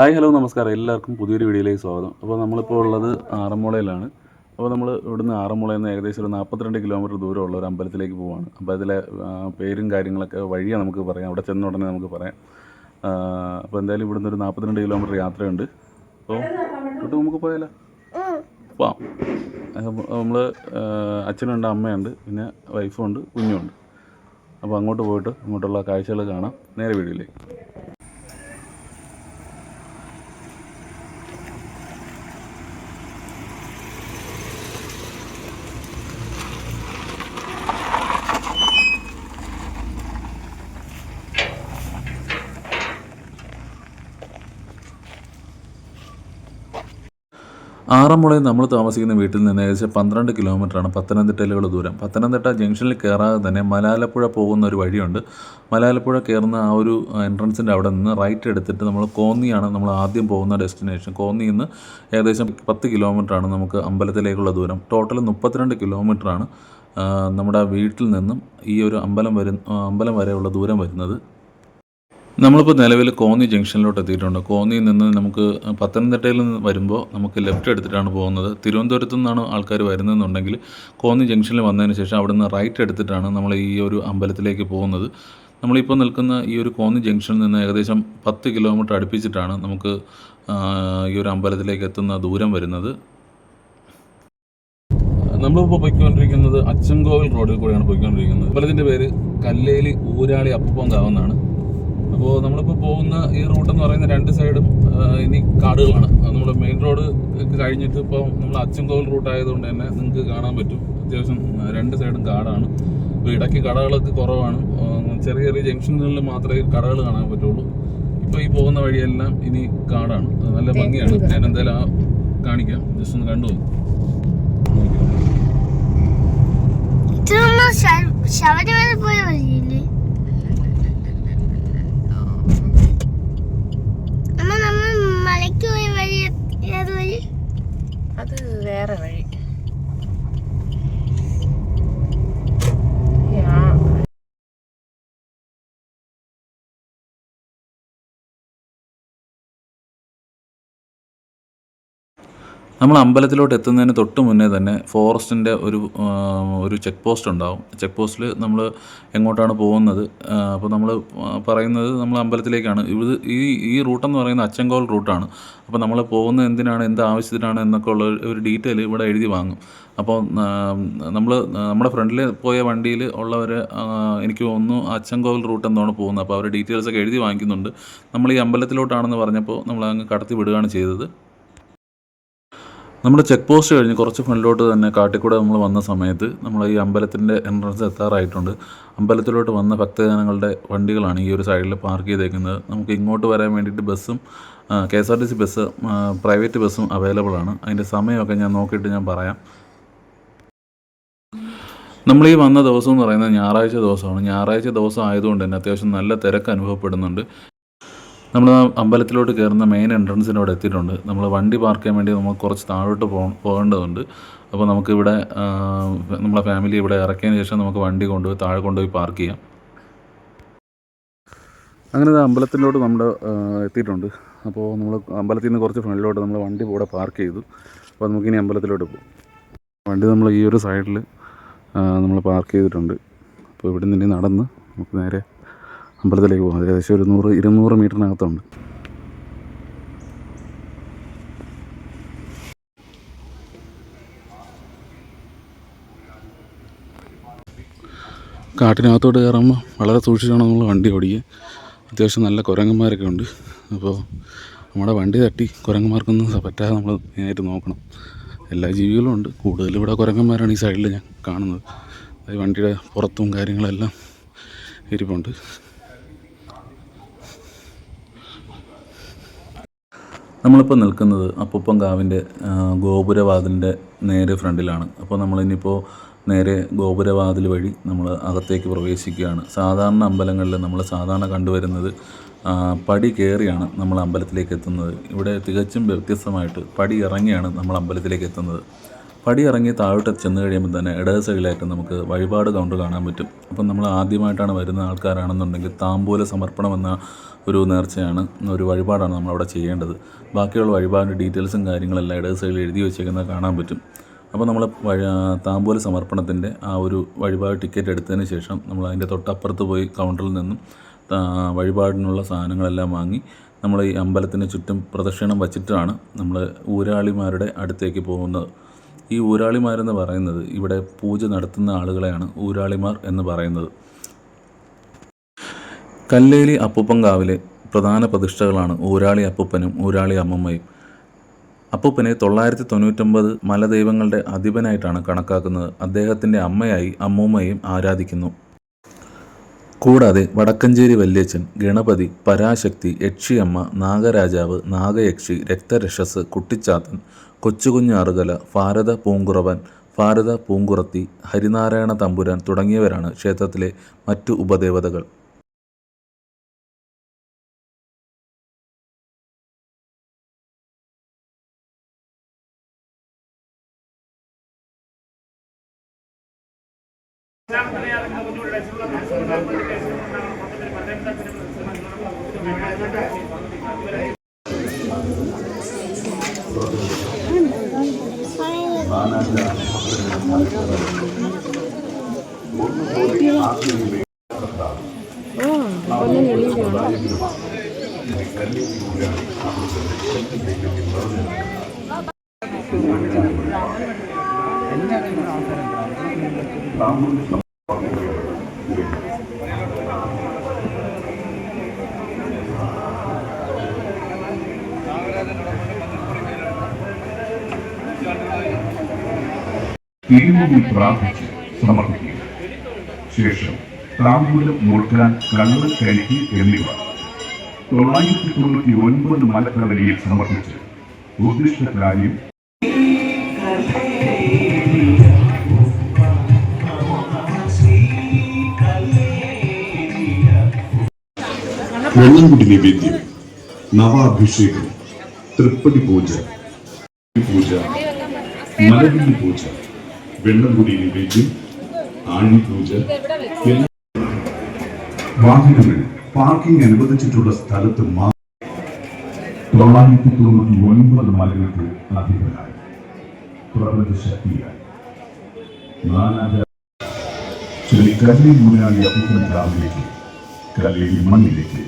Hi hello നമസ്കാരം. എല്ലാവർക്കും പുതിയൊരു വീഡിയോയിലേക്ക് സ്വാഗതം. അപ്പോൾ നമ്മളിപ്പോൾ ഉള്ളത് ആറന്മുളയിലാണ്. അപ്പോൾ നമ്മൾ ഇവിടുന്ന് ആറന്മുളയിൽ നിന്ന് ഏകദേശം ഒരു നാൽപ്പത്തിരണ്ട് കിലോമീറ്റർ ദൂരമുള്ള ഒരു അമ്പലത്തിലേക്ക് പോവാണ്. അപ്പോൾ അതിലെ പേരും കാര്യങ്ങളൊക്കെ വഴിയാണ് നമുക്ക് പറയാം. അവിടെ ചെന്ന ഉടനെ നമുക്ക് പറയാം. അപ്പോൾ എന്തായാലും ഇവിടുന്ന് ഒരു നാൽപ്പത്തിരണ്ട് കിലോമീറ്റർ യാത്രയുണ്ട്. അപ്പോൾ ഇവിടുന്ന് നമുക്ക് പോയാലോ? പോവാം. നമ്മൾ അച്ഛനുണ്ട് അമ്മയുണ്ട് പിന്നെ വൈഫുണ്ട് കുഞ്ഞുണ്ട് അപ്പോൾ അങ്ങോട്ട് പോയിട്ട് അങ്ങോട്ടുള്ള കാഴ്ചകൾ കാണാം. നേരെ വീഡിയോയിലേക്ക്. ആറന്മുളയിൽ നമ്മൾ താമസിക്കുന്ന വീട്ടിൽ നിന്ന് ഏകദേശം പന്ത്രണ്ട് കിലോമീറ്ററാണ് പത്തനംതിട്ടയിലുള്ള ദൂരം. പത്തനംതിട്ട ജംഗ്ഷനിൽ കയറാതെ തന്നെ മലാലപ്പുഴ പോകുന്ന ഒരു വഴിയുണ്ട്. മലാലപ്പുഴ കയറുന്ന ആ ഒരു എൻട്രൻസിന്റെ അവിടെ നിന്ന് റൈറ്റ് എടുത്തിട്ട് നമ്മൾ കോന്നിയാണ് നമ്മൾ ആദ്യം പോകുന്ന ഡെസ്റ്റിനേഷൻ. കോന്നിയിൽ നിന്ന് ഏകദേശം പത്ത് കിലോമീറ്ററാണ് നമുക്ക് അമ്പലത്തിലേക്കുള്ള ദൂരം. ടോട്ടൽ മുപ്പത്തിരണ്ട് കിലോമീറ്ററാണ് നമ്മുടെ വീട്ടിൽ നിന്നും ഈ ഒരു അമ്പലം വരും ആ, അമ്പലം വരെയുള്ള ദൂരം വരുന്നത്. നമ്മളിപ്പോൾ നിലവിൽ കോന്നി ജംഗ്ഷനിലോട്ട് എത്തിയിട്ടുണ്ട്. കോന്നിയിൽ നിന്ന് നമുക്ക് പത്തനംതിട്ടയിൽ നിന്ന് വരുമ്പോൾ നമുക്ക് ലെഫ്റ്റ് എടുത്തിട്ടാണ് പോകുന്നത്. തിരുവനന്തപുരത്തു നിന്നാണ് ആൾക്കാർ വരുന്നതെന്നുണ്ടെങ്കിൽ കോന്നി ജംഗ്ഷനിൽ വന്നതിന് ശേഷം അവിടെ നിന്ന് റൈറ്റ് എടുത്തിട്ടാണ് നമ്മൾ ഈ ഒരു അമ്പലത്തിലേക്ക് പോകുന്നത്. നമ്മളിപ്പോൾ നിൽക്കുന്ന ഈ ഒരു കോന്നി ജംഗ്ഷനിൽ നിന്ന് ഏകദേശം പത്ത് കിലോമീറ്റർ അടുപ്പിച്ചിട്ടാണ് നമുക്ക് ഈ ഒരു അമ്പലത്തിലേക്ക് എത്തുന്ന ദൂരം വരുന്നത്. നമ്മളിപ്പോൾ പോയിക്കൊണ്ടിരിക്കുന്നത് അച്ചൻകോവിൽ റോഡിൽ കൂടെയാണ് പോയിക്കൊണ്ടിരിക്കുന്നത്. അമ്പലത്തിന്റെ പേര് കല്ലേലി ഊരാളി അപ്പപ്പം കാവെന്നാണ് അപ്പോൾ നമ്മളിപ്പോൾ പോകുന്ന ഈ റൂട്ട് എന്ന് പറയുന്ന രണ്ട് സൈഡും ഇനി കാടുകളാണ്. നമ്മൾ മെയിൻ റോഡ് കഴിഞ്ഞിട്ട് ഇപ്പോൾ നമ്മൾ അച്ചൻകോവിൽ റൂട്ട് ആയതുകൊണ്ട് തന്നെ നിങ്ങൾക്ക് കാണാൻ പറ്റും. അത്യാവശ്യം രണ്ട് സൈഡും കാടാണ്. ഇപ്പോൾ ഇടയ്ക്ക് കടകളൊക്കെ കുറവാണ്. ചെറിയ ചെറിയ ജംഗ്ഷനുകളിൽ മാത്രമേ കടകൾ കാണാൻ പറ്റുള്ളൂ. ഇപ്പോൾ ഈ പോകുന്ന വഴിയെല്ലാം ഇനി കാടാണ്. നല്ല ഭംഗിയാണ്. ഞാൻ എന്തായാലും ആ കാണിക്കാം. ജസ്റ്റ് ഒന്ന് കണ്ടു ശബരിമല പോയ വഴിയില്ലേ അമ്മ നമ്മൾ മലയ്ക്ക് പോയ വഴി ഏത് വഴി അത് വേറെ വഴി. നമ്മൾ അമ്പലത്തിലോട്ട് എത്തുന്നതിന് തൊട്ട് മുന്നേ തന്നെ ഫോറസ്റ്റിന്റെ ഒരു ഒരു ചെക്ക് പോസ്റ്റ് ഉണ്ടാവും. ചെക്ക് പോസ്റ്റിൽ നമ്മൾ എങ്ങോട്ടാണ് പോകുന്നത്? അപ്പോൾ നമ്മൾ പറയുന്നത് നമ്മൾ അമ്പലത്തിലേക്കാണ്. ഇത് ഈ ഈ റൂട്ടെന്ന് പറയുന്നത് അച്ചൻകോൽ റൂട്ടാണ്. അപ്പോൾ നമ്മൾ പോകുന്നത് എന്തിനാണ് എന്ത് ആവശ്യത്തിനാണ് എന്നൊക്കെ ഉള്ള ഒരു ഡീറ്റെയിൽ ഇവിടെ എഴുതി വാങ്ങും. അപ്പോൾ നമ്മൾ നമ്മുടെ ഫ്രണ്ടിൽ പോയ വണ്ടിയിൽ ഉള്ളവർ എനിക്ക് തോന്നുന്നു അച്ചൻകോവിൽ റൂട്ട് എന്താണ് പോകുന്നത്. അപ്പോൾ അവർ ഡീറ്റെയിൽസ് ഒക്കെ എഴുതി വാങ്ങിക്കുന്നുണ്ട്. നമ്മൾ ഈ അമ്പലത്തിലോട്ടാണെന്ന് പറഞ്ഞപ്പോൾ നമ്മൾ അങ്ങ് കടത്തി വിടുകയാണ് ചെയ്തത്. നമ്മൾ ചെക്ക് പോസ്റ്റ് കഴിഞ്ഞ് കുറച്ച് ഫ്രണ്ടിലോട്ട് തന്നെ കാട്ടിക്കൂടെ നമ്മൾ വന്ന സമയത്ത് നമ്മൾ ഈ അമ്പലത്തിന്റെ എൻട്രൻസ് എത്താറായിട്ടുണ്ട്. അമ്പലത്തിലോട്ട് വന്ന ഭക്തജനങ്ങളുടെ വണ്ടികളാണ് ഈ ഒരു സൈഡിൽ പാർക്ക് ചെയ്തേക്കുന്നത്. നമുക്ക് ഇങ്ങോട്ട് വരാൻ വേണ്ടിയിട്ട് ബസ്സും K S R T C bus private ബസ്സും അവൈലബിൾ ആണ്. അതിന്റെ സമയമൊക്കെ ഞാൻ നോക്കിയിട്ട് ഞാൻ പറയാം. നമ്മൾ ഈ വന്ന ദിവസം എന്ന് പറയുന്നത് ഞായറാഴ്ച ദിവസമാണ്. ഞായറാഴ്ച ദിവസം ആയതുകൊണ്ട് തന്നെ അത്യാവശ്യം നല്ല തിരക്ക് അനുഭവപ്പെടുന്നുണ്ട്. നമ്മൾ അമ്പലത്തിലോട്ട് കയറുന്ന മെയിൻ എൻട്രൻസിന്റെ അവിടെ എത്തിയിട്ടുണ്ട്. നമ്മൾ വണ്ടി പാർക്ക് ചെയ്യാൻ വേണ്ടി നമുക്ക് കുറച്ച് താഴോട്ട് പോകേണ്ടതുണ്ട്. അപ്പോൾ നമുക്കിവിടെ ഇവിടെ നമ്മളെ ഫാമിലി ഇവിടെ ഇറക്കിയതിന് ശേഷം നമുക്ക് വണ്ടി കൊണ്ടുപോയി താഴെ കൊണ്ടുപോയി പാർക്ക് ചെയ്യാം. അങ്ങനെ അമ്പലത്തിലോട്ട് നമ്മൾ എത്തിയിട്ടുണ്ട്. അപ്പോൾ നമ്മൾ അമ്പലത്തിൽ നിന്ന് കുറച്ച് ഫ്രണ്ടിലോട്ട് നമ്മൾ വണ്ടി ഇവിടെ പാർക്ക് ചെയ്തു. അപ്പോൾ നമുക്കിനി അമ്പലത്തിലോട്ട് പോകും. വണ്ടി നമ്മൾ ഈ ഒരു സൈഡിൽ നമ്മൾ പാർക്ക് ചെയ്തിട്ടുണ്ട്. അപ്പോൾ ഇവിടെ നിന്ന് നടന്ന് നമുക്ക് നേരെ അമ്പലത്തിലേക്ക് പോകാം. ഏകദേശം ഒരു നൂറ് ഇരുന്നൂറ് മീറ്ററിനകത്തുണ്ട്. കാട്ടിനകത്തോട്ട് കയറുമ്പോൾ വളരെ സൂക്ഷിച്ചാണ് നമ്മൾ വണ്ടി ഓടിക്കുക. അത്യാവശ്യം നല്ല കുരങ്ങന്മാരൊക്കെ ഉണ്ട്. അപ്പോൾ നമ്മുടെ വണ്ടി തട്ടി കുരങ്ങന്മാർക്കൊന്നും പറ്റാതെ നമ്മൾ മെയിനായിട്ട് നോക്കണം. എല്ലാ ജീവികളും ഉണ്ട്. കൂടുതലും ഇവിടെ കുരങ്ങന്മാരാണ് ഈ സൈഡിൽ ഞാൻ കാണുന്നത്. വണ്ടിയുടെ പുറത്തും കാര്യങ്ങളെല്ലാം ഇരിപ്പുണ്ട്. നമ്മളിപ്പോൾ നിൽക്കുന്നത് അപ്പൂപ്പൻ കാവിന്റെ ഗോപുരവാതിലിന്റെ നേരെ ഫ്രണ്ടിലാണ്. അപ്പോൾ നമ്മളിനിപ്പോൾ നേരെ ഗോപുരവാതിൽ വഴി നമ്മൾ അകത്തേക്ക് പ്രവേശിക്കുകയാണ്. സാധാരണ അമ്പലങ്ങളിൽ നമ്മൾ സാധാരണ കണ്ടുവരുന്നത് പടി കയറിയാണ് നമ്മൾ അമ്പലത്തിലേക്ക് എത്തുന്നത്. ഇവിടെ തികച്ചും വ്യത്യസ്തമായിട്ട് പടി ഇറങ്ങിയാണ് നമ്മൾ അമ്പലത്തിലേക്ക് എത്തുന്നത്. പടി ഇറങ്ങി താഴോട്ട് ചെന്ന് കഴിയുമ്പോൾ തന്നെ ഇടത് സൈഡിലായിട്ട് നമുക്ക് വഴിപാട് കൗണ്ടർ കാണാൻ പറ്റും. അപ്പം നമ്മൾ ആദ്യമായിട്ടാണ് വരുന്ന ആൾക്കാരാണെന്നുണ്ടെങ്കിൽ താമ്പൂല സമർപ്പണം എന്ന ഒരു നേർച്ചയാണ് ഒരു വഴിപാടാണ് നമ്മളവിടെ ചെയ്യേണ്ടത്. ബാക്കിയുള്ള വഴിപാടിന്റെ ഡീറ്റെയിൽസും കാര്യങ്ങളെല്ലാം ഇടത് സൈഡിൽ എഴുതി വെച്ചേക്കുന്നത് കാണാൻ പറ്റും. അപ്പോൾ നമ്മൾ വഴി താമ്പൂല സമർപ്പണത്തിന്റെ ആ ഒരു വഴിപാട് ടിക്കറ്റ് എടുത്തതിന് ശേഷം നമ്മൾ അതിന്റെ തൊട്ടപ്പുറത്ത് പോയി കൗണ്ടറിൽ നിന്നും വഴിപാടിനുള്ള സാധനങ്ങളെല്ലാം വാങ്ങി നമ്മൾ ഈ അമ്പലത്തിന് ചുറ്റും പ്രദക്ഷിണം വച്ചിട്ടാണ് നമ്മൾ ഊരാളിമാരുടെ അടുത്തേക്ക് പോകുന്നത്. ഈ ഊരാളിമാരെന്ന് പറയുന്നത് ഇവിടെ പൂജ നടത്തുന്ന ആളുകളെയാണ് ഊരാളിമാർ എന്ന് പറയുന്നത്. കല്ലേലി അപ്പൂപ്പൻകാവിലെ പ്രധാന പ്രതിഷ്ഠകളാണ് ഊരാളി അപ്പൂപ്പനും ഊരാളി അമ്മമ്മയും. അപ്പൂപ്പനെ തൊള്ളായിരത്തി തൊണ്ണൂറ്റൊമ്പത് മലദൈവങ്ങളുടെ അധിപനായിട്ടാണ് കണക്കാക്കുന്നത്. അദ്ദേഹത്തിന്റെ അമ്മയായി അമ്മൂമ്മയും ആരാധിക്കുന്നു. കൂടാതെ വടക്കഞ്ചേരി വല്യച്ഛൻ ഗണപതി പരാശക്തി യക്ഷിയമ്മ നാഗരാജാവ് നാഗയക്ഷി രക്തരക്ഷസ് കുട്ടിച്ചാത്തൻ കൊച്ചുകുഞ്ഞ് അറുകല ഭാരത പൂങ്കുറവൻ ഭാരത പൂങ്കുറത്തി ഹരിനാരായണ തമ്പുരാൻ തുടങ്ങിയവരാണ് ക്ഷേത്രത്തിലെ മറ്റു ഉപദേവതകൾ. പ്രാർത്ഥിച്ച് സമർപ്പിക്കുക. ശേഷം താമ്പൂലം മുൾക്കാൻ കണ്ണ് കരിക്ക് എന്നിവ. തൊള്ളായിരത്തി തൊണ്ണൂറ്റി ഒൻപത് മലക്കടലിൽ സമർപ്പിച്ച്. ഉദ്ദിഷ്ട കാര്യം വെള്ളംകുടി നിവേദ്യം നവാഭിഷേകം തൃപ്പടി പൂജ പൂജ മലവില്ലി പൂജ വെള്ളംകുടി നിവേദ്യം ആണി പൂജ എല്ലാ വാഹനങ്ങൾ പാർക്കിംഗ് അനുവദിച്ചിട്ടുള്ള സ്ഥലത്ത് തൊള്ളായിരത്തി തൊണ്ണൂറ്റി ഒൻപത് മലകൾക്ക് അധിപനായി പ്രപഞ്ച ശക്തിയായി. നാനാജ ശ്രീ കല്ലി മുനാളി അപ്പൂപ്പൻ കാവിലേക്ക് കല്ലേരി മണ്ണിലേക്ക്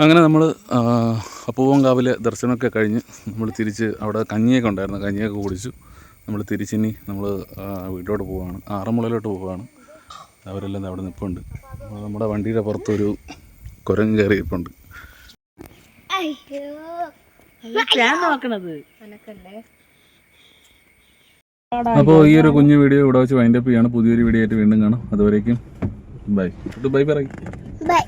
അങ്ങനെ നമ്മൾ അപ്പൂവൻകാവിലെ ദർശനമൊക്കെ കഴിഞ്ഞ് നമ്മൾ തിരിച്ച് അവിടെ കഞ്ഞിയൊക്കെ ഉണ്ടായിരുന്നു. കഞ്ഞിയൊക്കെ കുടിച്ചു. നമ്മൾ തിരിച്ചിനി നമ്മൾ വീട്ടിലോട്ട് പോവുകയാണ്. ആറന്മുളയിലോട്ട് പോവുകയാണ്. അവരെല്ലാം അവിടെ നിൽപ്പുണ്ട് അപ്പോൾ നമ്മുടെ വണ്ടിയുടെ പുറത്തൊരു കുരങ്ങ് കയറി ഇരിപ്പുണ്ട് അയ്യോ ഞാൻ നോക്കണത്. അനക്കല്ലേ? അപ്പോൾ ഈ ഒരു കുഞ്ഞു വീഡിയോ ഇവിടെ വെച്ച് വൈൻഡപ്പ് ചെയ്യാണ്. പുതിയൊരു വീഡിയോ ആയിട്ട് വീണ്ടും കാണാം. അതുവരേക്കും ബൈ ബൈ പറയും. ബൈ